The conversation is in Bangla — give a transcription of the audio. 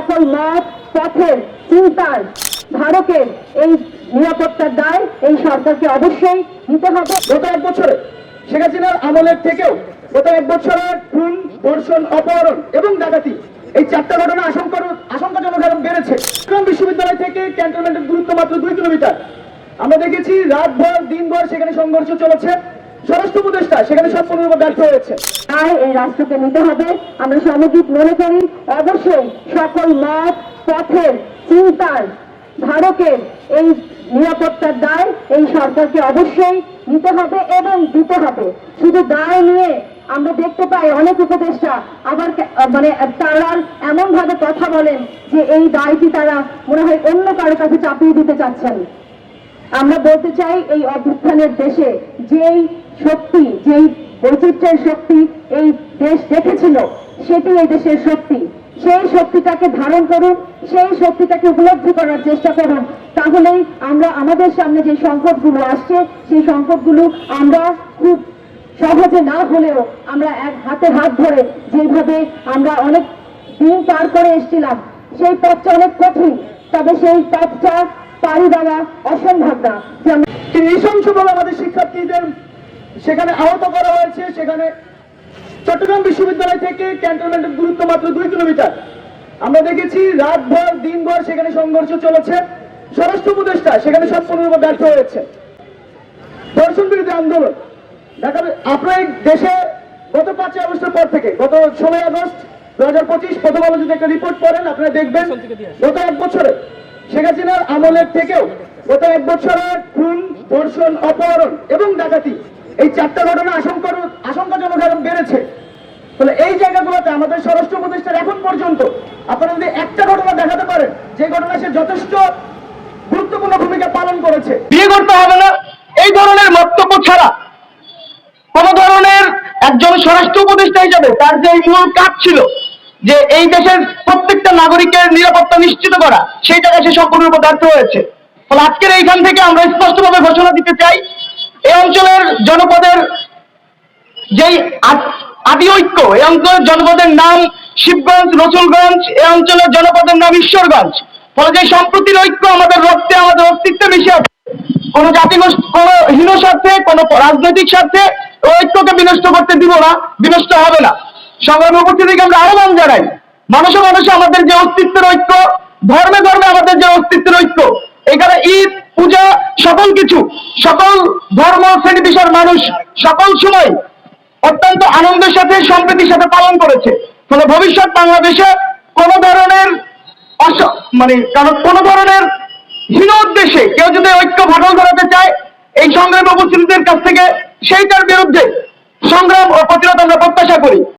সকল মত পথের চিন্তার ধারকের এই নিরাপত্তার দায় এই সরকারকে অবশ্যই নিতে হবে। গত এক বছরে শেখ হাসিনার আমলের থেকেও গত এক বছরে খুন, ধর্ষণ, অপহরণ এবং ডাকাতি এই চারটা ঘটনা আশঙ্কা আশঙ্কাজনক হারে বেড়েছে। বিশ্ববিদ্যালয় থেকে ক্যান্টনমেন্টের দূরত্ব মাত্র দুই কিলোমিটার। আমরা দেখেছি, রাতভর, দিনভর সেখানে সংঘর্ষ চলেছে। স্বরাষ্ট্র সেখানে সম্পূর্ণরূপে ব্যর্থ হয়েছে। দায় এই রাষ্ট্রকে নিতে হবে। আমরা সামগ্রিক মনে করি, অবশ্যই সকল মত, পথের চিন্তার ধারকের এই নিরাপত্তার দায় এই সরকারকে অবশ্যই নিতে হবে এবং দিতে হবে। শুধু দায় নিয়ে আমরা দেখতে পাই অনেক উপদেষ্টা আবার মানে তারা এমন ভাবে কথা বলেন যে এই দায়টি তারা মনে হয় অন্য কারও কাছে চাপিয়ে দিতে চাচ্ছেন। আমরা বলতে চাই এই অভ্যুত্থানের দেশে যেই শক্তি, যেই বৈচিত্র্যের শক্তি এই দেশ দেখেছিল সেটি এই দেশের শক্তি। সেই শক্তিটাকে ধারণ করুন, সেই শক্তিটাকে উপলব্ধি করার চেষ্টা করুন। তাহলেই আমরা আমাদের সামনে যে সংকটগুলো আসছে, সেই সংকটগুলো আমরা খুব সহজে না হলেও আমরা এক হাতে হাত ধরে যেভাবে আমরা অনেক দিন পার করে এসেছিলাম, সেই পথটা অনেক কঠিন, তবে সেই পথটা পাড়ি দেওয়া অসম্ভব না। যে নৃশংসভাবে আমাদের শিক্ষার্থীদের সেখানে আহত করা হয়েছে সেখানে চট্টগ্রাম বিশ্ববিদ্যালয় থেকে ক্যান্টনমেন্টের দূরত্ব মাত্র দুই কিলোমিটার। আমরা দেখেছি রাতভর দিনভর সেখানে সংঘর্ষ চলেছে। স্বরাষ্ট্র উপদেষ্টা সেখানে সম্পূর্ণরূপে ব্যর্থ হয়েছে। দর্শন বিরোধী আন্দোলন। দেখা আপনার দেশে গত পাঁচই আগস্টের পর থেকে গত ষোলোই আগস্ট দু হাজার পঁচিশ প্রথম আলো যদি একটা রিপোর্ট করেন আপনারা দেখবেন গত এক বছরে শেখ হাসিনার আমলের থেকেও গত এক বছরে খুন, ধর্ষণ, অপহরণ এবং ডাকাতি এই চারটা ঘটনা আশঙ্কা আশঙ্কাজনক হারে বেড়েছে। তাহলে এই জায়গাগুলোতে আমাদের স্বরাষ্ট্র উপদেষ্টার এখন পর্যন্ত আপনারা যদি একটা ঘটনা দেখাতে পারেন, যে ঘটনা সে যথেষ্ট গুরুত্বপূর্ণ ভূমিকা পালন করেছে। বিয়ে করতে হবে না। এই ধরনের মন্তব্য ছাড়া কোন ধরনের একজন স্বরাষ্ট্র উপদেষ্টা হিসাবে তার যে মূল কাজ ছিল যে এই দেশের প্রত্যেকটা নাগরিকের নিরাপত্তা নিশ্চিত করা সেই জায়গায় সে সম্পূর্ণরূপে ব্যর্থ হয়েছে। ফলে আজকের এইখান থেকে আমরা স্পষ্টভাবে ঘোষণা দিতে চাই, এই অঞ্চলের জনপদের যেই আদ- ঐক্য, এই অঞ্চলের জনপদের নাম শিবগঞ্জ, রসুলগঞ্জ, এই অঞ্চলের জনপদের নাম ঈশ্বরগঞ্জ। ফলে যে সম্প্রতির ঐক্য আমাদের রক্তে, আমাদের অস্তিত্বে মিশে আছে, কোন জাতি কোন হীন স্বার্থে, কোন রাজনৈতিক স্বার্থে ঐক্যকে বিনষ্ট করতে দিব না, বিনষ্ট হবে না। সংগ্রামী উপস্থিতিকে আমরা আহ্বান জানাই। মানুষে মানুষে আমাদের যে অস্তিত্বের ঐক্য, ধর্মে ধর্মে আমাদের যে অস্তিত্বের ঐক্য, এখানে ঈদ, পূজা, সকল কিছু, সকল ধর্ম শ্রেণি পেশার মানুষ সকল সময় অত্যন্ত আনন্দের সাথে, সম্প্রীতির সাথে পালন করেছে। ফলে ভবিষ্যৎ বাংলাদেশে কোন ধরনের মানে কারণ কোন ধরনের হীন উদ্দেশ্যে কেউ যদি ঐক্য ফাটল করাতে চায়, এই সংগ্রাম উপস্থিতিদের কাছ থেকে সেইটার বিরুদ্ধে সংগ্রাম ও প্রতিরোধ আমরা প্রত্যাশা করি।